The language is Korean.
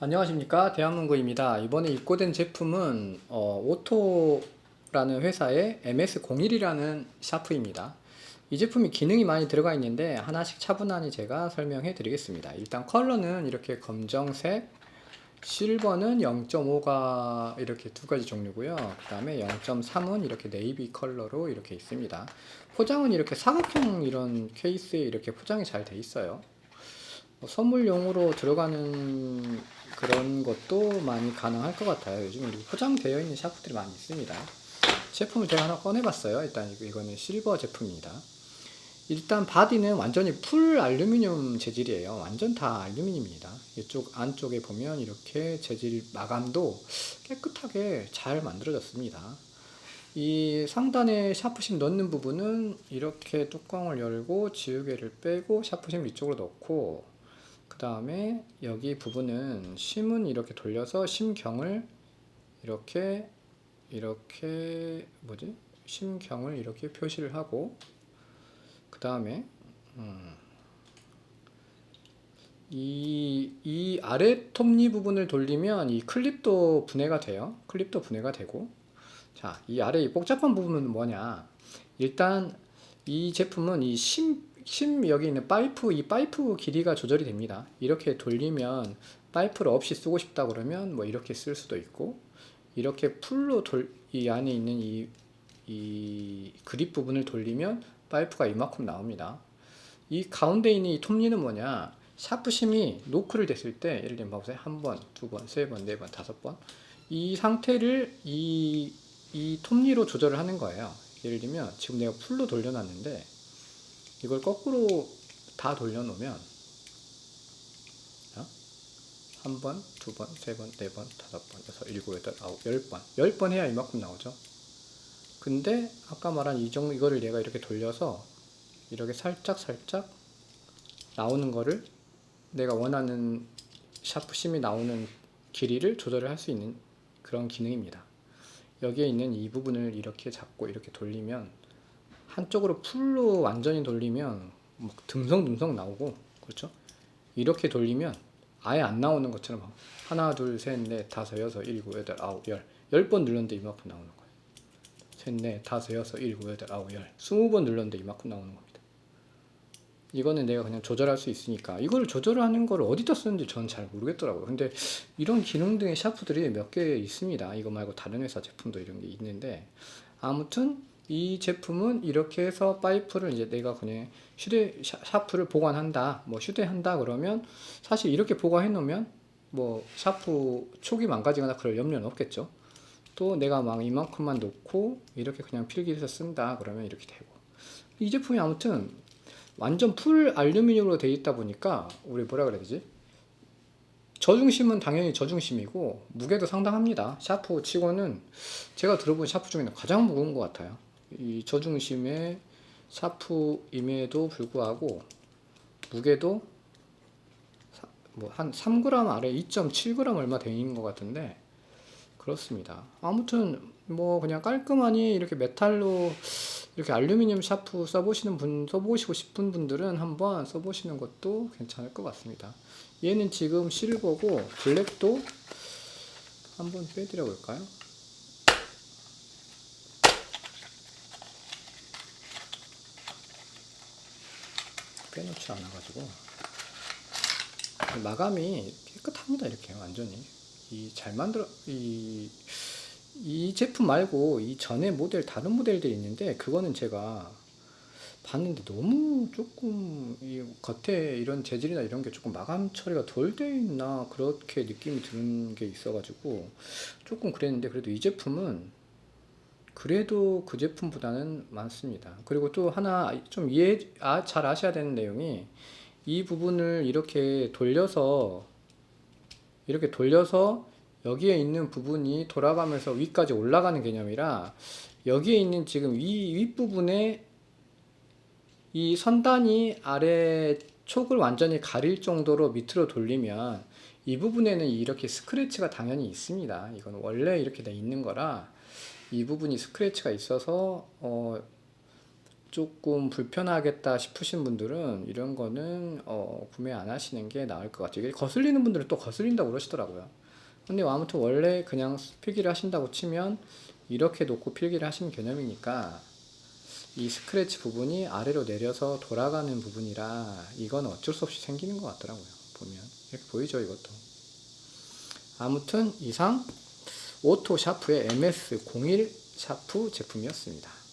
안녕하십니까 대한문구입니다. 이번에 입고된 제품은 어, 오토라는 회사의 MS01이라는 샤프입니다. 이 제품이 기능이 많이 들어가 있는데 하나씩 차분하게 제가 설명해 드리겠습니다. 일단 컬러는 이렇게 검정색, 실버는 0.5가 이렇게 두 가지 종류고요. 그 다음에 0.3은 이렇게 네이비 컬러로 이렇게 있습니다. 포장은 이렇게 사각형 이런 케이스에 이렇게 포장이 잘 돼 있어요. 뭐 선물용으로 들어가는 그런 것도 많이 가능할 것 같아요. 요즘 포장되어 있는 샤프들이 많이 있습니다. 제품을 제가 하나 꺼내봤어요. 일단 이거- 이거는 실버 제품입니다. 일단 바디는 완전히 풀 알루미늄 재질이에요. 완전 다 알루미늄입니다. 이쪽 안쪽에 보면 이렇게 재질 마감도 깨끗하게 잘 만들어졌습니다. 이 상단에 샤프심 넣는 부분은 이렇게 뚜껑을 열고 지우개를 빼고 샤프심 이쪽으로 넣고 그 다음에 여기 부분은 심은 이렇게 돌려서 심경을 이렇게 이렇게 뭐지 심경을 이렇게 표시를 하고 그 다음에 음, 이, 이 아래 톱니 부분을 돌리면 이 클립도 분해가 돼요. 클립도 분해가 되고 자, 이 아래 이 복잡한 부분은 뭐냐? 일단 이 제품은 이 심, 심 여기 있는 파이프, 이 파이프 길이가 조절이 됩니다. 이렇게 돌리면 파이프를 없이 쓰고 싶다 그러면 뭐 이렇게 쓸 수도 있고 이렇게 풀로 돌, 이 안에 있는 이, 이 그립 부분을 돌리면 파이프가 이만큼 나옵니다. 이 가운데 있는 이 톱니는 뭐냐? 샤프 심이 노크를 됐을 때 예를 들면 봐보세요. 한 번, 두 번, 세 번, 네 번, 다섯 번. 이 상태를 이, 이 톱니로 조절을 하는 거예요. 예를 들면 지금 내가 풀로 돌려놨는데 이걸 거꾸로 다 돌려놓으면 어? 한 번, 두 번, 세 번, 네 번, 다섯 번, 여섯, 일곱, 여덟, 아홉, 열 번. 열 번 해야 이만큼 나오죠. 근데 아까 말한 이 정도 이거를 내가 이렇게 돌려서 이렇게 살짝 살짝 나오는 거를 내가 원하는 샤프심이 나오는 길이를 조절을 할 수 있는 그런 기능입니다. 여기에 있는 이 부분을 이렇게 잡고 이렇게 돌리면 한쪽으로 풀로 완전히 돌리면 막 듬성듬성 나오고 그렇죠? 이렇게 돌리면 아예 안 나오는 것처럼 막 하나 둘 셋 넷 다섯 여섯 일곱 여덟 아홉 열 열 번 눌렀는데 이만큼 나오는 거예요. 셋 넷 다섯 여섯 일곱 여덟 아홉 열 스무 번 눌렀는데 이만큼 나오는 겁니다. 이거는 내가 그냥 조절할 수 있으니까 이걸 조절하는 걸 어디다 쓰는지 저는 잘 모르겠더라고요. 근데 이런 기능 등의 샤프들이 몇 개 있습니다. 이거 말고 다른 회사 제품도 이런 게 있는데 아무튼 이 제품은 이렇게 해서 파이프를 이제 내가 그냥 휴대 샤- 샤프를 보관한다, 뭐 휴대한다 그러면 사실 이렇게 보관해 놓으면 뭐 샤프 촉이 망가지거나 그럴 염려는 없겠죠. 또 내가 막 이만큼만 놓고 이렇게 그냥 필기해서 쓴다 그러면 이렇게 되고 이 제품이 아무튼 완전 풀 알루미늄으로 되어 있다 보니까 우리 뭐라 그래야 되지? 저중심은 당연히 저중심이고 무게도 상당합니다. 샤프 치고는 제가 들어본 샤프 중에는 가장 무거운 것 같아요. 이 저중심의 샤프임에도 불구하고 무게도 뭐 한 3g 아래 2.7g 얼마 되는 것 같은데 그렇습니다. 아무튼 뭐 그냥 깔끔하니 이렇게 메탈로 이렇게 알루미늄 샤프 써보시는 분, 써보시고 싶은 분들은 한번 써보시는 것도 괜찮을 것 같습니다. 얘는 지금 실버고 블랙도 한번 빼드려 볼까요? 빼놓지 않아가지고. 마감이 깨끗합니다 이렇게 완전히. 이 잘 만들어 이 이 제품 말고 이 전에 모델 다른 모델들이 있는데 그거는 제가 봤는데 너무 조금 이 겉에 이런 재질이나 이런 게 조금 마감 처리가 덜 돼 있나 그렇게 느낌이 드는 게 있어가지고 조금 그랬는데 그래도 이 제품은 그래도 그 제품보다는 많습니다. 그리고 또 하나 좀 이해 아, 잘 아셔야 되는 내용이 이 부분을 이렇게 돌려서 이렇게 돌려서 여기에 있는 부분이 돌아가면서 위까지 올라가는 개념이라 여기에 있는 지금 위 윗부분에 이 선단이 아래 촉을 완전히 가릴 정도로 밑으로 돌리면 이 부분에는 이렇게 스크래치가 당연히 있습니다. 이건 원래 이렇게 돼 있는 거라 이 부분이 스크래치가 있어서 어 조금 불편하겠다 싶으신 분들은 이런 거는 어, 구매 안 하시는 게 나을 것 같아요. 이게 거슬리는 분들은 또 거슬린다고 그러시더라고요. 근데 아무튼 원래 그냥 필기를 하신다고 치면 이렇게 놓고 필기를 하시는 개념이니까 이 스크래치 부분이 아래로 내려서 돌아가는 부분이라 이건 어쩔 수 없이 생기는 것 같더라고요. 보면 이렇게 보이죠 이것도. 아무튼 이상 오토 샤프의 MS01 샤프 제품이었습니다.